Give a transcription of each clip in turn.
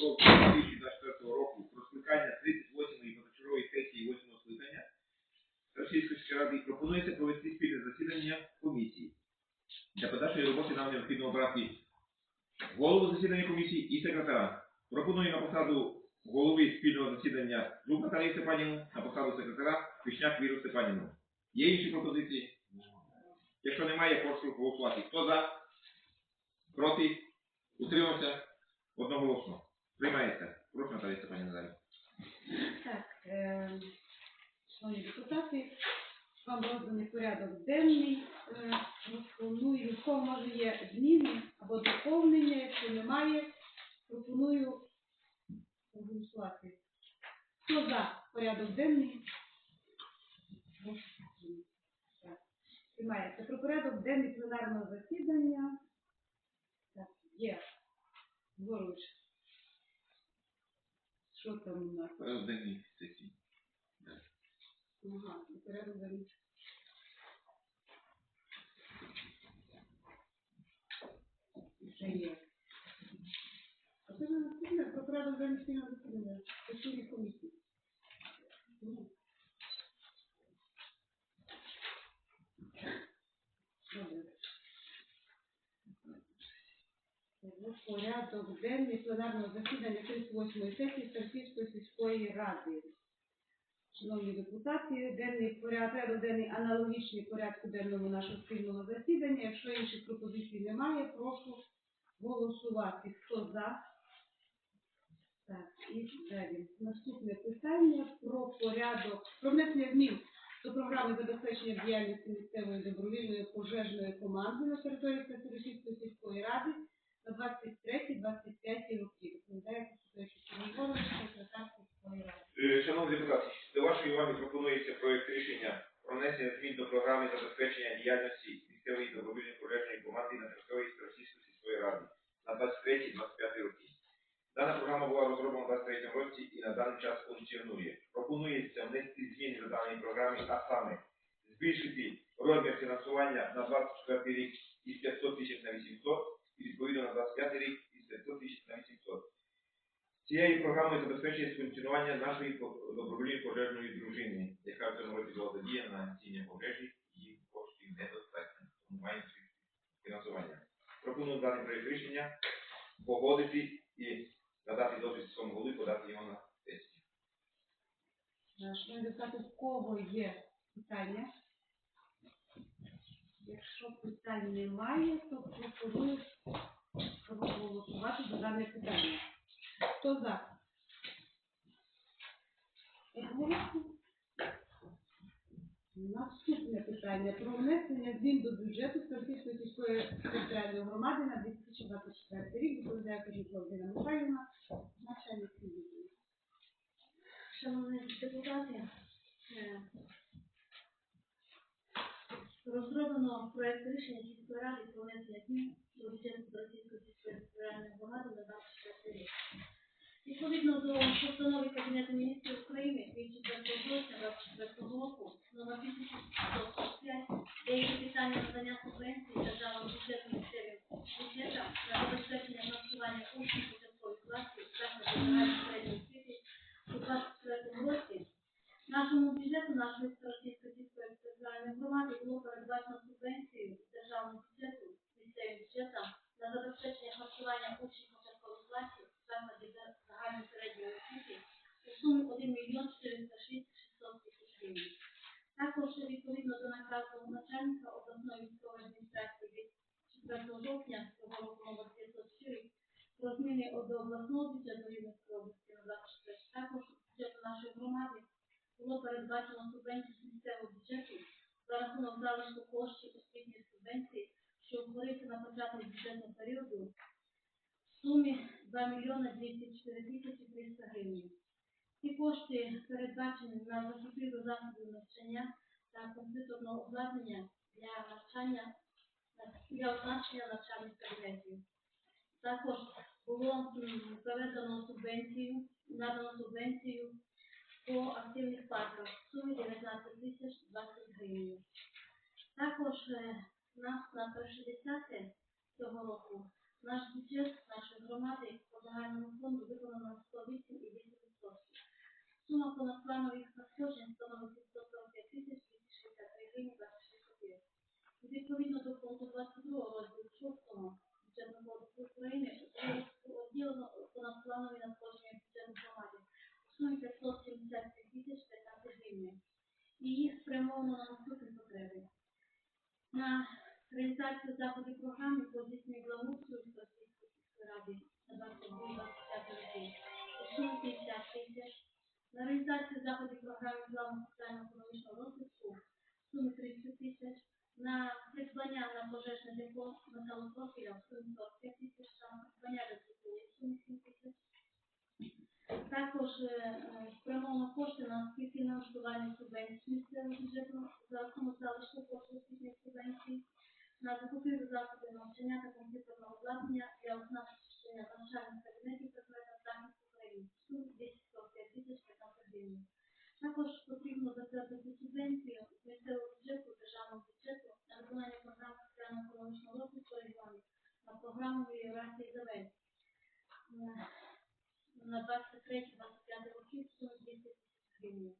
жовтня 2024 року про скликання 38-ї позачергової сесії 8-го скликання Російської ради пропонується провести спільне засідання комісії. Для подальшої роботи нам необхідно обрати голову засідання комісії і секретаря. Пропоную на посаду голови спільного засідання Зуб Наталію Степанівну, на посаду секретаря Вишняк Віру Степанівну. Є інші пропозиції? Якщо немає, прошу голосувати. Хто за? Проти? Утримався? Одноголосно. Приймається. Прошу Наталія Степанівна далі. Так, е, шановні депутати, вам розданий порядок денний. Е, пропоную, в кого може є зміни або доповнення, якщо немає, пропоную проголосувати. Хто за порядок денний? Приймається. Про порядок денний пленарного засідання. Так, є. Дворуч. Що там у нас? Порядок денний сесії. Ага, передані. Вже є. А це ж наступне про передані засідання. Комісії. Ну. Добре. Порядок денний пленарного засідання 38-ї сесії Старківської сільської ради. Шановні депутати, денний порядок, денний аналогічний порядку денному нашого спільного засідання. Якщо інших пропозицій немає, прошу голосувати. Хто за? Так, і далі. Наступне питання про порядок, про внесення змін до програми забезпечення діяльності місцевої добровільної пожежної команди на території Російської сільської ради на 23-25 роки. Доповідає Костянтин Чорногорович, секретар сільської ради. Е, Шановні депутати, до вашої уваги пропонується проєкт рішення про внесення змін до програми забезпечення діяльності місцевої добровільної пожежної команди на території Російської сільської ради на 23-25 роки. Дана програма була розроблена у 23 році і на даний час функціонує. Пропонується внести зміни до даної програми, а саме збільшити розмір фінансування на 24 рік із 500 тисяч на 800 і відповідно на 25 рік із 500 тисяч на 800. Цією програмою забезпечує функціонування нашої добровільної пожежної дружини, яка в цьому році була задіяна на гасіння пожежі, і коштів недостатньо, тому маємо фінансування. Пропоную даний проєкт рішення погодити і надати дозвіл своєму голові подати його на сесію. Е, Шановні депутати, в кого є питання? Якщо питань немає, то пропоную проголосувати за дане питання. Хто за? Наступне питання про внесення змін до бюджету Старківської сільської територіальної громади на 2024 рік. Доповідає Володимира Михайлівна, начальник. Шановні депутати, е, розроблено проект рішення сільської ради про до бюджету Російської сільської територіальної громади на 24 рік. Відповідно до постанови Кабінету міністрів України від 4 жовтня 24 року номер 1145 деякі питання надання субвенції державного бюджету місцевим бюджетам на забезпечення фінансування учнів початкових класів закладів загальної середньої освіти у 24 році нашому бюджету нашої Російської сільської територіальної громади було передбачено субвенцію з державного бюджету місцевим бюджетам на забезпечення харчування учнів початкових класів закладів за- загальної середньої освіти у сумі 1 мільйон 406 600 тисяч гривень. Також відповідно до наказу начальника обласної військової адміністрації від 4 жовтня цього року номер 504 про зміни до обласного бюджету Рівненської області на 24 також у бюджету нашої громади було передбачено субвенцію з місцевого бюджету за рахунок залишку коштів освітньої субвенції, що утворився на початку бюджетного періоду в сумі 2 мільйони 204 тисячі 300 гривень. Ці кошти передбачені на закупівлю засобів навчання та комп'ютерного обладнання для навчання для оснащення навчальних кабінетів. Також було проведено субвенцію, надано субвенцію по активних парках в сумі 19 тисяч 20 гривень. Також на перше десяте цього року наш бюджет нашої громади по загальному фонду виконав на 108,8%. Сума понадпланових надходжень становить 145 тисяч 263 гривні 26 копійок. Відповідно до пункту 22 розділу 6 бюджетного кодексу України було виділено понадпланові надходження бюджету громаді у сумі 573 тисяч 15 гривень. І їх спрямовано на наступні потреби. На реалізацію заходів програми по здійсненню благоустрою Російської сільської ради на 22-25 роки у сумі 50 тисяч. На реалізацію заходів програми плану соціально-економічного розвитку сумі 30 тисяч. На придбання на пожежне депо металопрофіля в сумі 45 тисяч, на придбання рецептури в сумі 7 тисяч. Також е, спрямовано кошти на співфінансування субвенцій місцевого бюджету за рахунок залишку коштів освітньої субвенції, на закупівлю засобів навчання та комп'ютерного обладнання для оснащення навчальних кабінетів предметів захисту України в 245 тисяч 15 гривень. Також потрібно затвердити субвенцію місцевого бюджету державного бюджету на виконання програми соціально-економічного розвитку регіонів на програму меліорації земель Е, на 23-25 років в сумі 200 тисяч гривень.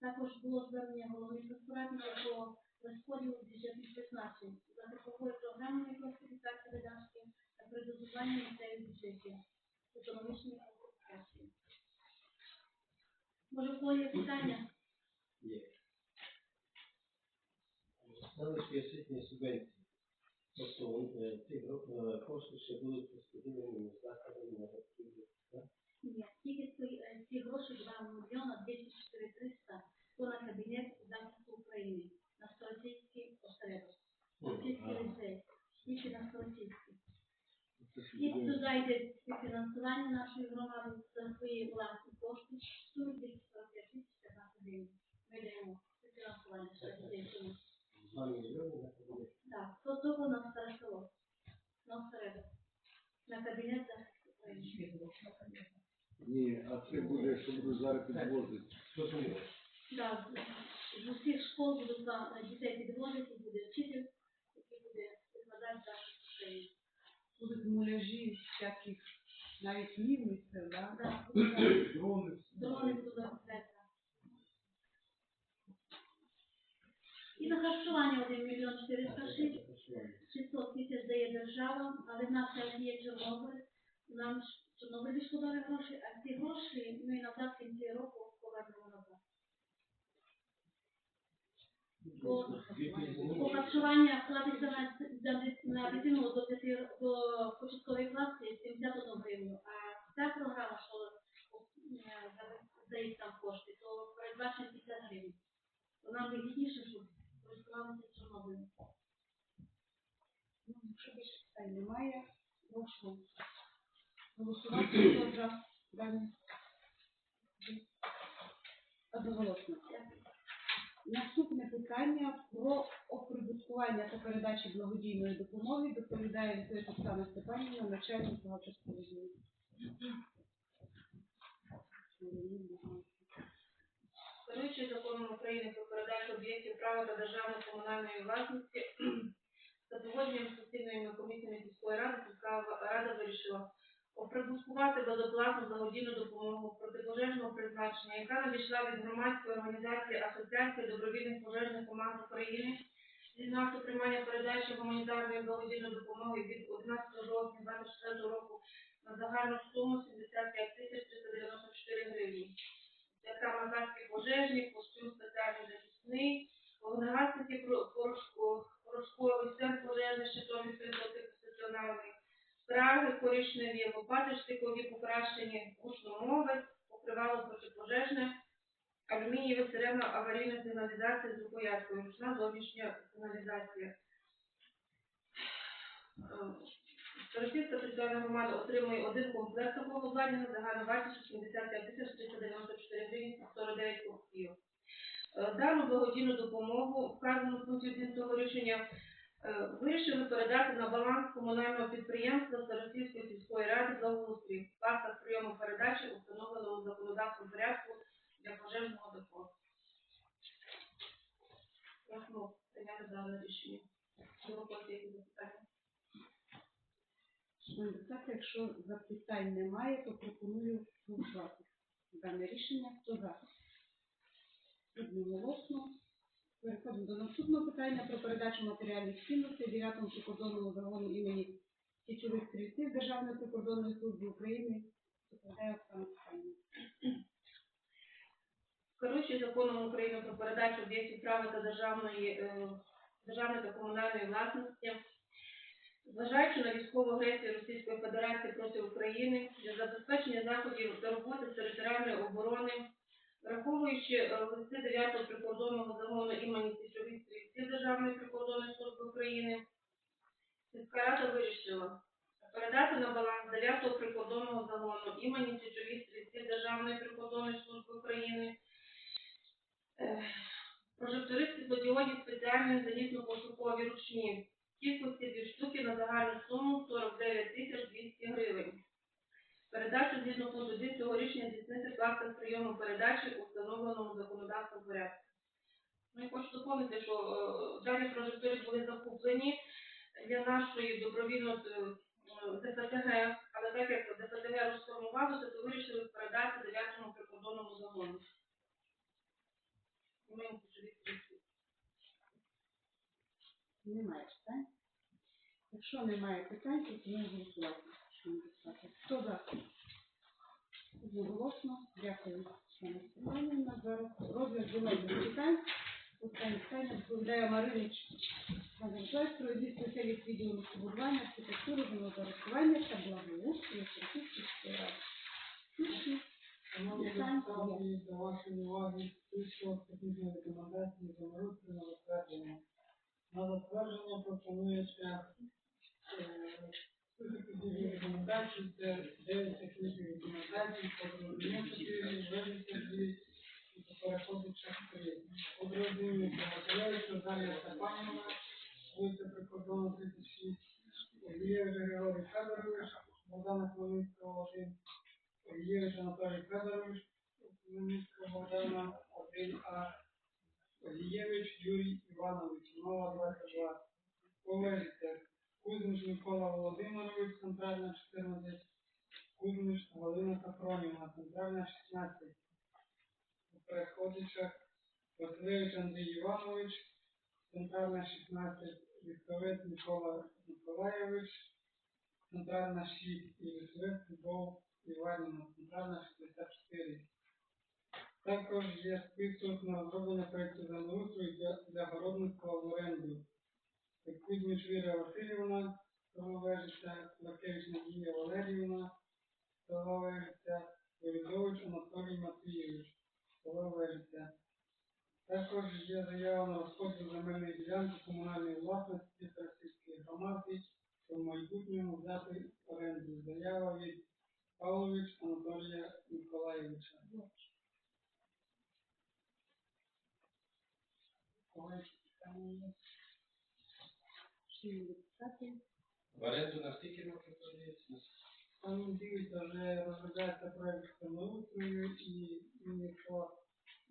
Також було звернення головних розпорадників по розподілу бюджетних призначень за типовою програмою класифікації видатків та придозування місцевих бюджетів економічної класифікації. Може, в кого є питання? Є. Селищні освітні субвенції. Тобто ці е, кошти ще будуть розподілені закладами на так? Ні, тільки ці, е, гроші 2 мільйона 204 300 то на кабінет захисту України, на Старосільський осередок, Старосільський ліцей, тільки на Старосільський. І туди йде фінансування нашої громади за свої власні кошти, сумі 245 тисяч 15 гривень. Ми даємо фінансування Так, то того на старе село, на осередок, на кабінет. Ні, а це буде, що будуть зараз підвозити. Так, з усіх школ будуть дітей підвозити, буде вчитель, який буде викладати захист України. Будуть муляжі всяких навіть мівництв, да? Так, буде так. Дрони. дрони будуть запитати. І на харчування 1 мільйон 406, 600 тисяч дає держава, але в нас ще є Чорнобиль, нам ж Чорнобиль гроші, а ці гроші ми назад в кінці року повернемо назад. По харчування платиться на дитину до початкової класи 71 гривню, а ця програма, що е, дають там кошти, то передбачено 50 гривень. То нам вигідніше, щоб користувалися Чорнобилем. Ну, якщо більше питань немає, прошу голосувати, Наступне питання про оприбуткування та передачі благодійної допомоги. Доповідає Вікторія Оксана Степанівна, начальник відділу. Керуючи законом України про передачу об'єктів права та державної комунальної власності за погодженням з постійними комісіями сільської ради, сільська вирішила оприбуткувати безоплатну благодійну допомогу протипожежного призначення, яка надійшла від громадської організації Асоціації добровільних пожежних команд України. Зі знаку приймання передачі гуманітарної благодійної допомоги від 11 жовтня 2024 року на загальну суму 75 тисяч 394 гривні. Яка Макарський пожежник, костюм спеціальний захисний, вогнегасниці порошковий, стенд пожежний, щитом відкритого типу стаціонарний, страги, коричневі, лопати штикові покращені, гучномови, покривало протипожежне, алюмінієва сирена аварійна сигналізація з рукояткою, ручна зовнішня сигналізація. Е, Російська територіальна громада отримує один комплект такого обладнання загальна вартість 75 тисяч 394 гривень 49 копійок. Е, Дану благодійну допомогу вказано в пункті 1 цього рішення вирішили передати на баланс комунального підприємства Старосільської сільської ради благоустрій в фактах прийому передачі у встановленому законодавством порядку для пожежного депо. Прошу прийняти дане рішення. Шановні депутати, якщо запитань немає, то пропоную голосувати дане рішення. Хто за? Одноголосно. Переходимо до наступного питання про передачу матеріальних цінностей 9-му прикордонному загону імені січових стрільців Державної прикордонної служби України. Керуючи законом України про передачу об'єктів права та державної, е, державної та комунальної власності, зважаючи на військову агресію Російської Федерації проти України, для забезпечення заходів та роботи територіальної оборони, враховуючи е, листи 9-го прикордонного загону імені Січових стрільців Державної прикордонної служби України, сільська рада вирішила передати на баланс 9-го прикордонного загону імені Січових стрільців Державної прикордонної служби України Е, прожектори світлодіодні спеціальні зенітно-пошукові ручні. Кількості дві штуки на загальну суму 49 тисяч 200 гривень. Передачу згідно пункту 2 цього рішення здійснити в актах прийому передачі у встановленому законодавством порядку. Ну, я хочу доповнити, що е, дані прожектори були закуплені для нашої добровільно е, ДФТГ, але так як ДФТГ розформувалося, то вирішили передати 9-му прикордонному загону. Немає питань. Якщо немає питань, то пропоную голосувати. Хто за? Дякую, Оксана Степанівна. Зараз розгляд земельних питань. Останнє питання доповідає Маринич Мазанчук про одні спеціаліст відділу містобудування, архітектури, землекористування та благоустрою сільської ради. Шановні до вашої уваги вийшло технічні рекомендації землеустрою на затвердження. На затвердження пропонується е, рекомендацій, це 9 технічних рекомендацій, подробні 4, вижити 2 і по переходичих 3. Подробні Василевича, Дар'я Степанівна, вулиця Прикордонна 36, Олієв Григорій Федорович, Богдана Хмельницького 1, Олієвич Анатолій Федорович, Хмельницького Богдана 1А, Олієвич Юрій Іванович, Нова 22, Олежиця, Кузьмич Микола Володимирович, Центральна 14, Кузьмич Галина Капронівна, Центральна 16, у переходичах Василевич Андрій Іванович, Центральна 16, Віктовець Микола Миколаєвич, Центральна 6 і Василевець Любов Іванівна, Центральна 64. Також є список на розроблення проєкту землеустрою для, для городництва в оренду. Кузьміч Віра Васильівна, село Вежиця, Лакевич Надія Валеріївна, село Вежиця, Анатолій Матвійович, село Вежиця. Також є заява на розподіл земельної ділянки комунальної власності Російської громади, що в майбутньому взяти оренду. Заява від Павлович Анатолія Миколаєвича. Ось, там є. Шановні депутати, В оренду на скільки років продається? Там дивіться, вже розробляється проект землеустрою і він якщо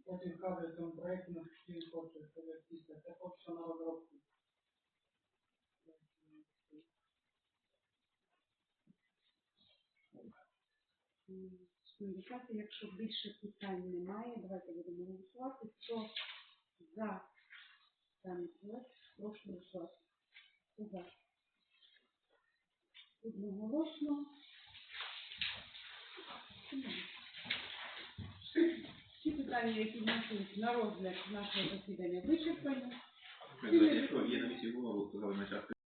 потім вказує в цьому проєкті, на скільки він хоче совершитися. Це що на розробку. депутати, якщо більше питань немає, давайте будемо голосувати. Хто за даний проект, прошу голосувати. За? Одноголосно. Всі питання, які вносились на розгляд нашого засідання, вичерпані. Є на місці голову,